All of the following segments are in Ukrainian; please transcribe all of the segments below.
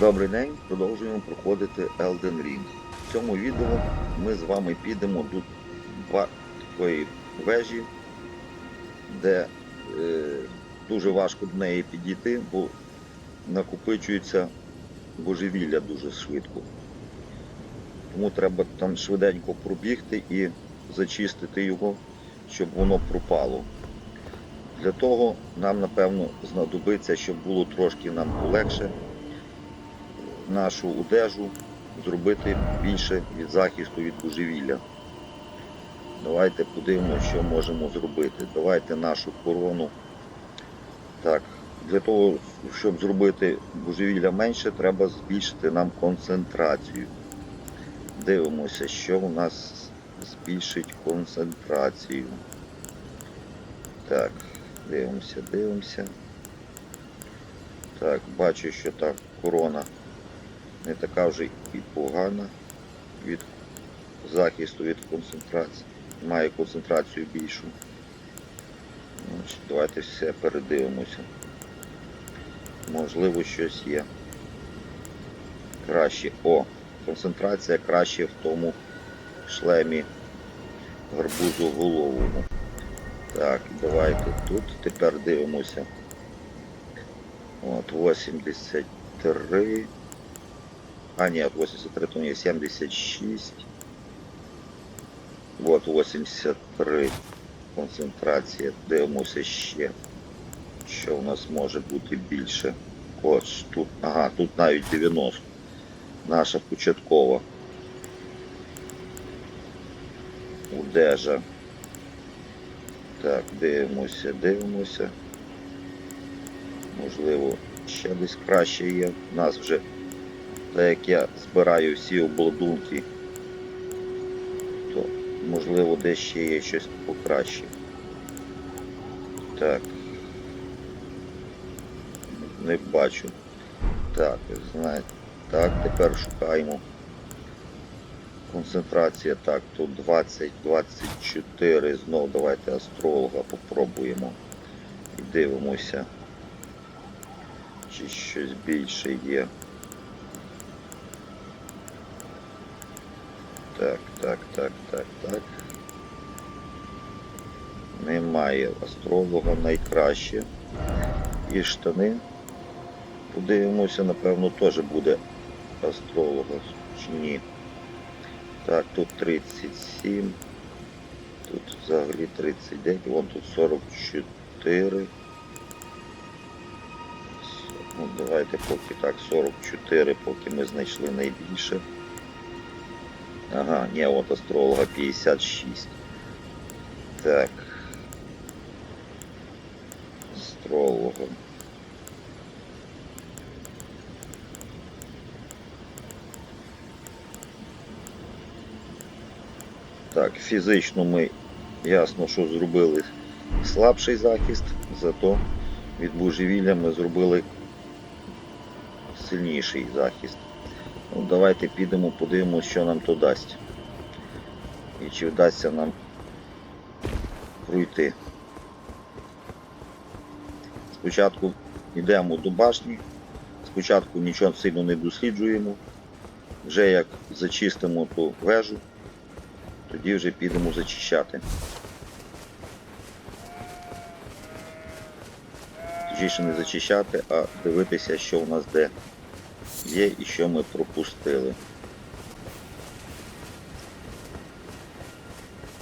Добрий день, продовжуємо проходити Elden Ring. В цьому відео ми з вами підемо до такої вежі, де е, дуже важко до неї підійти, бо накопичується божевілля дуже швидко. Тому треба там швиденько пробігти і зачистити його, щоб воно пропало. Для того нам, напевно, знадобиться, щоб було трошки нам полегше нашу одежу зробити більше від захисту від божевілля. Давайте подивимося, що можемо зробити. Давайте нашу корону. Так, для того, щоб зробити божевілля менше, треба збільшити нам концентрацію. Дивимося, що у нас збільшить концентрацію. Так, дивимося, дивимося. Так, бачу, що так, корона не така вже і погана від захисту від концентрації. Має концентрацію більшу. Давайте все передивимося. Можливо, щось є. Краще. О, концентрація краще в тому шлемі гарбузоголовому. Так, давайте тут тепер дивимося. От, 83. А, нет, 83, то не 76. Вот 83 концентрація. Дивимося ще. Що у нас може бути більше. От тут, ага, тут навіть 90. Наша початкова. Одежа. Так, дивимося, дивимося. Можливо, ще десь краще є. У нас вже так як я збираю всі обладунки, то можливо десь ще є щось покраще. Так. Не бачу. Так, знаєте. Так, тепер шукаємо. Концентрація, так, тут 20, 24, знов давайте астролога попробуємо і дивимося, чи щось більше є. Так, так, так, так, так. Немає астролога найкраще. І штани. Подивимося, напевно, теж буде астролога чи ні. Так, тут 37. Тут взагалі 39, вон тут 44. Ну, давайте поки так, 44, поки ми знайшли найбільше. Ага, не, от астролога 56. Так. Астролога. Так, фізично ми ясно, що зробили слабший захист, зато від божевілля ми зробили сильніший захист. Ну, давайте підемо, подивимося, що нам то дасть. І чи вдасться нам пройти. Спочатку йдемо до башні, спочатку нічого сильно не досліджуємо. Вже як зачистимо ту вежу, тоді вже підемо зачищати. Точніше не зачищати, а дивитися, що в нас де є і що ми пропустили.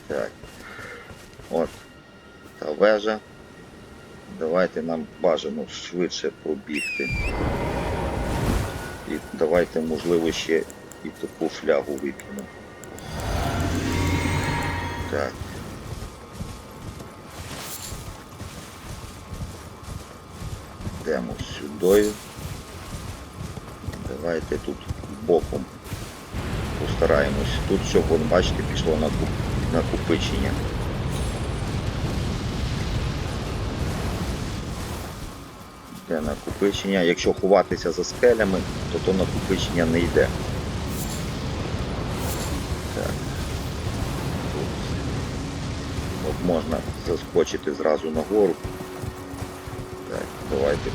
Так. От та вежа. Давайте нам бажано швидше пробігти. І давайте, можливо, ще і таку флягу вип'ємо. Так. Йдемо сюди. Давайте тут боком постараємось. Тут, щоб, вон, бачите, пішло на накопичення. Йде накопичення. Якщо ховатися за скелями, то то накопичення не йде. Так. Тут. От можна заскочити зразу нагору. Так, давайте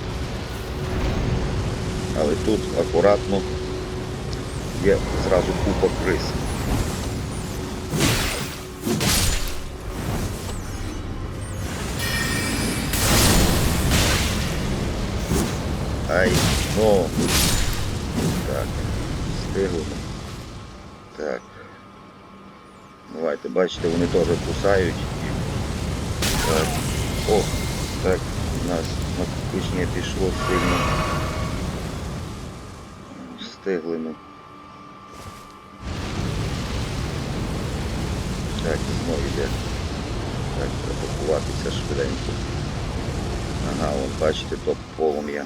Але тут акуратно є зразу купа крис. Ай, ну. Так, встигли. Так. Давайте, бачите, вони теж кусають. Так. О, так, у нас накопичення пішло сильно. Встигли ми. Так, знову йде. Так, треба швиденько. Ага, вон бачите, топ полум'я.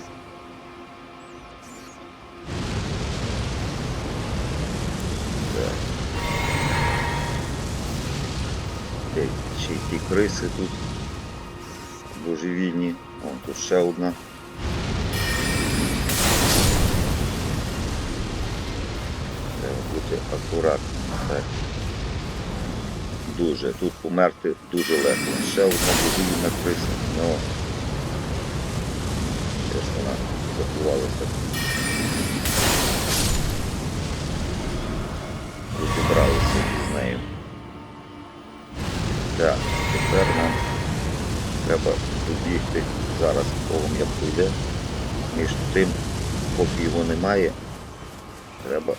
Ще ті криси тут божевільні. Вон тут ще одна. Бути акуратним. Так. Дуже. Тут померти дуже легко. Ще одна божевільна криса. Ну. Щось вона заховалася. Розібралися з нею. Так, тепер нам треба добігти. Зараз полум'я пройде. Між тим, поки його немає, треба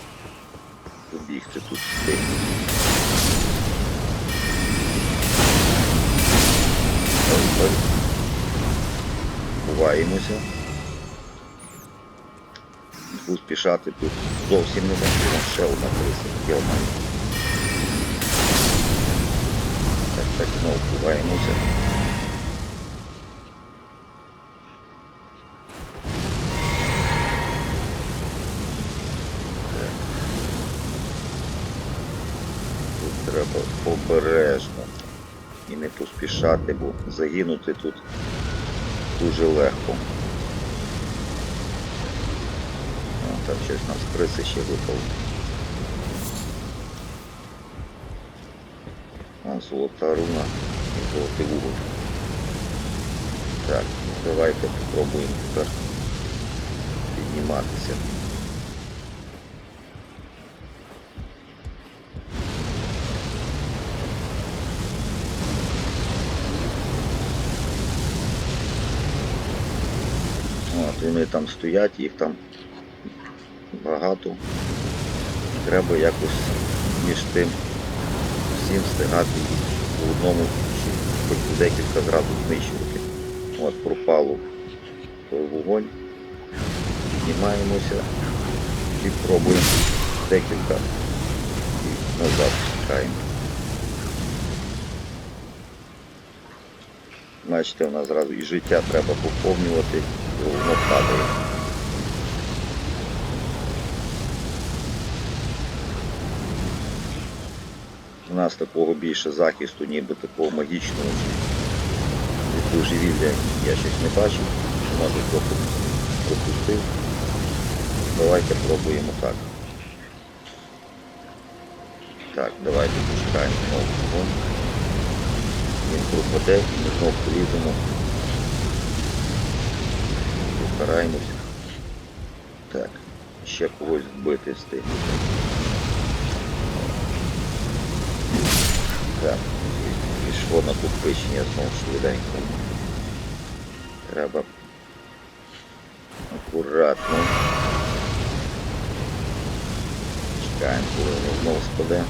добігти тут встигнути. Ой, ой. Ховаємося. Поспішати тут зовсім не можна. Ще одна криса. Так, так, знову ховаємося. Треба обережно і не поспішати, бо загинути тут дуже легко. О, там щось нам з ще випало. А, золота руна і золотий вуголь. Так, давайте спробуємо тепер підніматися. Вони там стоять, їх там багато. Треба якось між тим всім встигати їх в одному чи хоч декілька зразу знищувати. От пропало той вогонь. Піднімаємося і пробуємо декілька і назад чекаємо. Бачите, у нас зразу і життя треба поповнювати, і воно падає. У нас такого більше захисту, ніби такого магічного від божевілля я щось не бачив, може трохи пропустив. Давайте пробуємо так. Так, давайте пошукаємо знову вогонь. Він пропаде ми знову поліземо. Постараємось. Так, ще когось вбити встигнути. Так, пішло накопичення знову швиденько. Треба акуратно. Чекаємо, коли воно знову спаде.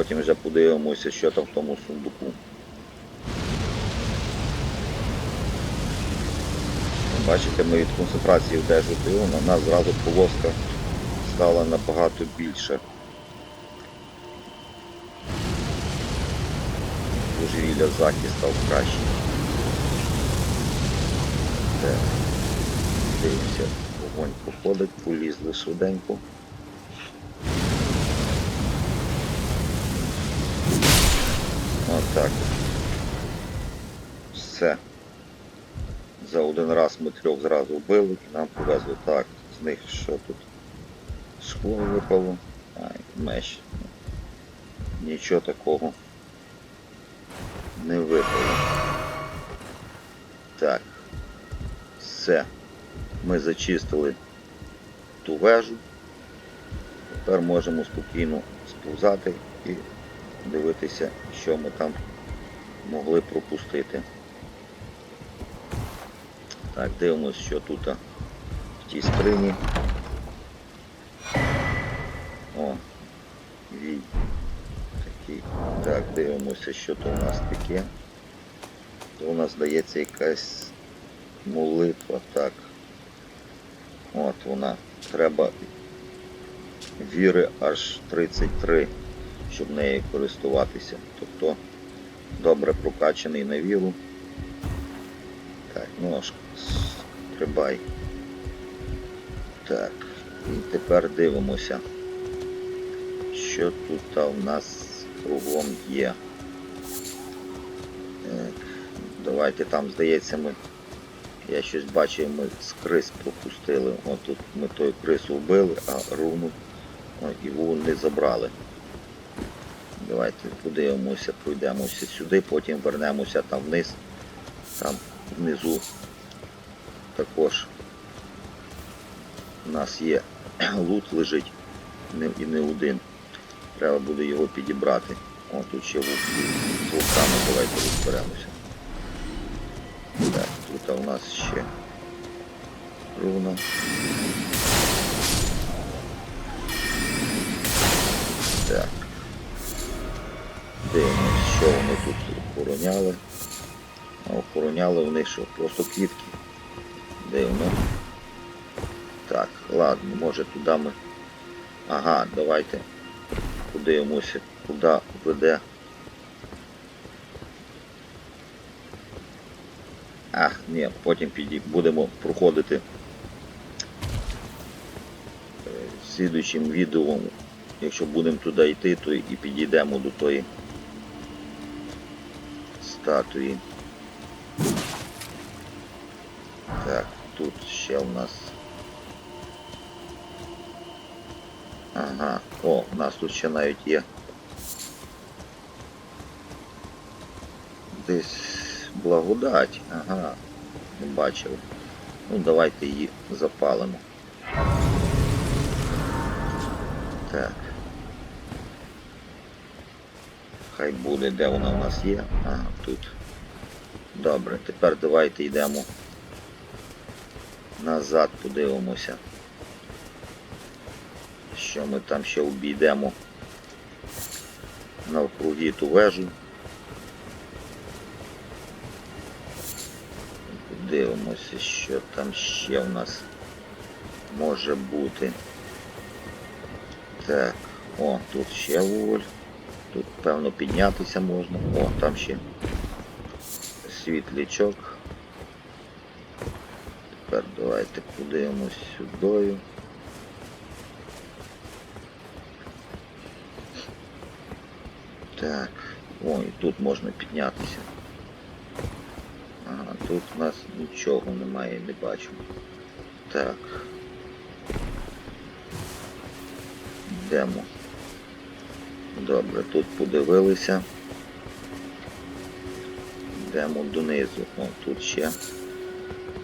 Потім вже подивимося, що там в тому сундуку. Бачите, ми від концентрації одежу пилу, на нас зразу полоска стала набагато більша. Божевілля захист став краще. Дивимося, вогонь походить, полізли швиденько. Отак. Все. За один раз ми трьох зразу вбили і нам повезло так. З них що тут? Шкло випало. Ай, меч. Нічого такого не випало. Так. Все. Ми зачистили ту вежу. Тепер можемо спокійно сповзати і дивитися, що ми там могли пропустити. Так, дивимось, що тут в тій скрині. О, вій. Такий. Так, дивимося, що то у нас таке. То у нас здається якась молитва, так. От вона. Треба віри аж 33, щоб нею користуватися. Тобто добре прокачаний на віру. Так, ну аж стрибай. Так, і тепер дивимося, що тут в нас кругом є. Так, давайте там, здається, ми. Я щось бачив, ми з крис пропустили. От тут ми той крису вбили, а руну о, ву не забрали. Давайте подивимося, пройдемося сюди, потім вернемося там вниз. Там внизу також у нас є лут лежить не, і не один. Треба буде його підібрати. О, тут ще вовками давайте розберемося. Так, тут у нас ще руна. Так. Дивимось, що вони тут охороняли. А охороняли вони що? Просто квітки. Дивно. Так, ладно, може туди ми. Ага, давайте подивимося, куди веде. Ах, ні, потім піді... будемо проходити е, слідуючим відео, якщо будемо туди йти, то і підійдемо до тої статуї. Так, тут ще у нас. Ага, о, у нас тут ще навіть є. Десь благодать. Ага, не бачив. Ну, давайте її запалимо. Так. Хай буде, де вона у нас є. Ага, тут. Добре, тепер давайте йдемо назад, подивимося. Що ми там ще обійдемо навкруги ту вежу. Дивимося, що там ще в нас може бути. Так, о, тут ще вуголь. Тут, певно, піднятися можна. О, там ще світлячок. Тепер давайте подивимось сюди. Так, о, і тут можна піднятися. Ага, тут у нас нічого немає, не бачу. Так. Йдемо. Добре, тут подивилися. Йдемо донизу. О, тут ще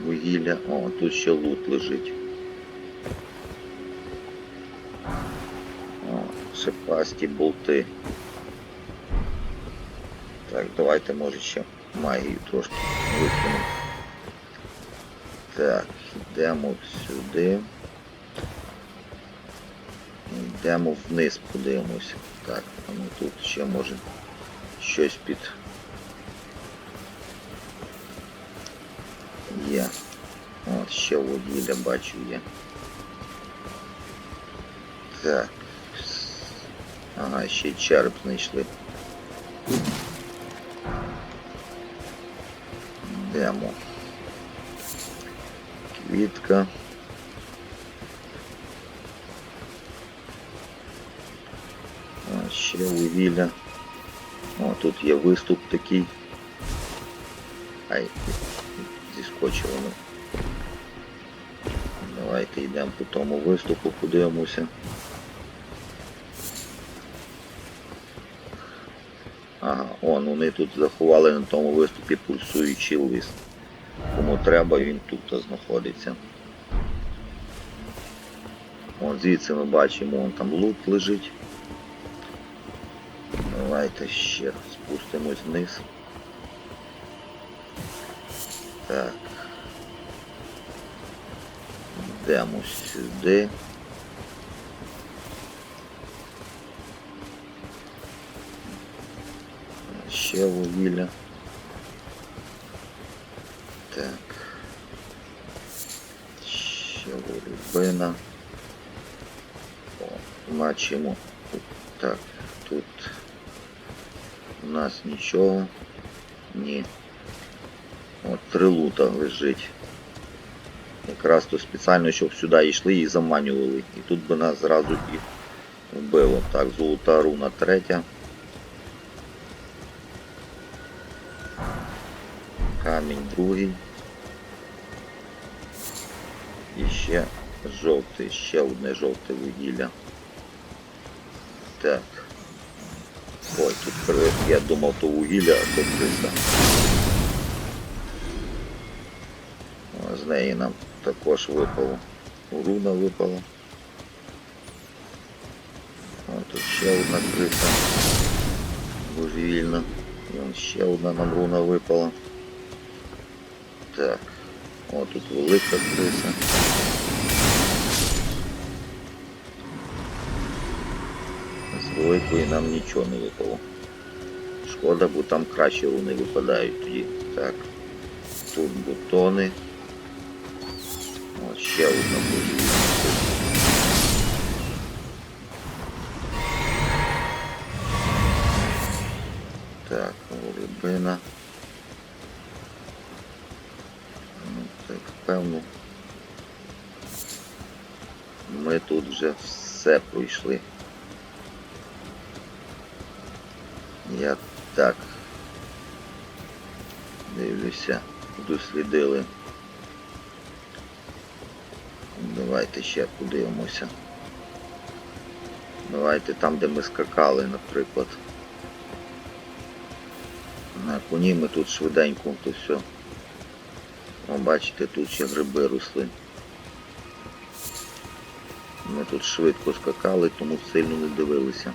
вугілля. О, тут ще лут лежить. О, шипасті болти. Так, давайте може ще магію трошки викинемо. Так, йдемо сюди. Йдемо вниз, подивимося. Так, ну тут ще може щось під. Є. От ще воділя бачу є. Так. Ага, ще й череп знайшли. Йдемо. Квітка. А, ще вугілля. О, тут є виступ такий. Ай, зіскочило. ну. Давайте йдемо по тому виступу, подивимося. Ага, он вони тут заховали на тому виступі пульсуючий лист. Кому треба, він тут знаходиться. От звідси ми бачимо, вон там лут лежить. Давайте ще спустимось вниз. Так. Йдемо сюди. Ще вугілля. Так. Ще ворубина. О, бачимо. Так, тут нас нічого. Ні. От три лута лежить. Якраз то спеціально, щоб сюди йшли і заманювали. І тут би нас зразу і вбило. Так, золота руна третя. Камінь другий. І ще жовтий, ще одне жовте вугілля. Так. Ой, тут привид, я думав, то вугілля, а то криса. З неї нам також випало. Руна випала. О, тут ще одна криса. Божевільна. І вон ще одна нам руна випала. Так. О, тут велика криса. З великої нам нічого не випало. Шкода, бо там краще вони випадають тоді. Так. Тут бутони. От ще одна криса. Так, рибина. Ну, так, певно. Ми тут вже все пройшли. Я так дивлюся, дослідили. Давайте ще подивимося. Давайте там, де ми скакали, наприклад. На коні ми тут швиденько, то все. О, бачите, тут ще гриби росли. Ми тут швидко скакали, тому сильно не дивилися.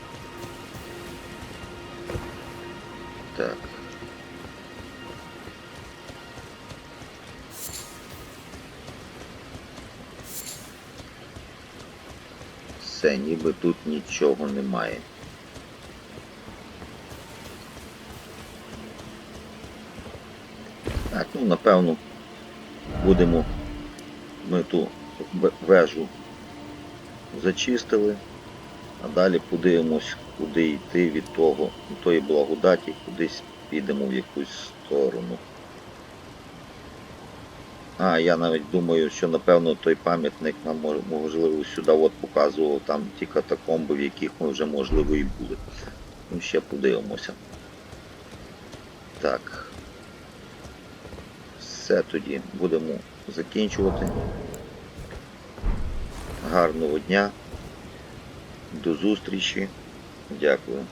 Ніби тут нічого немає. Так, ну напевно будемо ми ту вежу зачистили, а далі подивимось, куди йти від того, від тої благодаті, кудись підемо в якусь сторону. А, я навіть думаю, що напевно той пам'ятник нам можливо сюди от показував там ті катакомби, в яких ми вже можливо і були. Ну ще подивимося. Так. Все тоді будемо закінчувати. Гарного дня. До зустрічі. Дякую.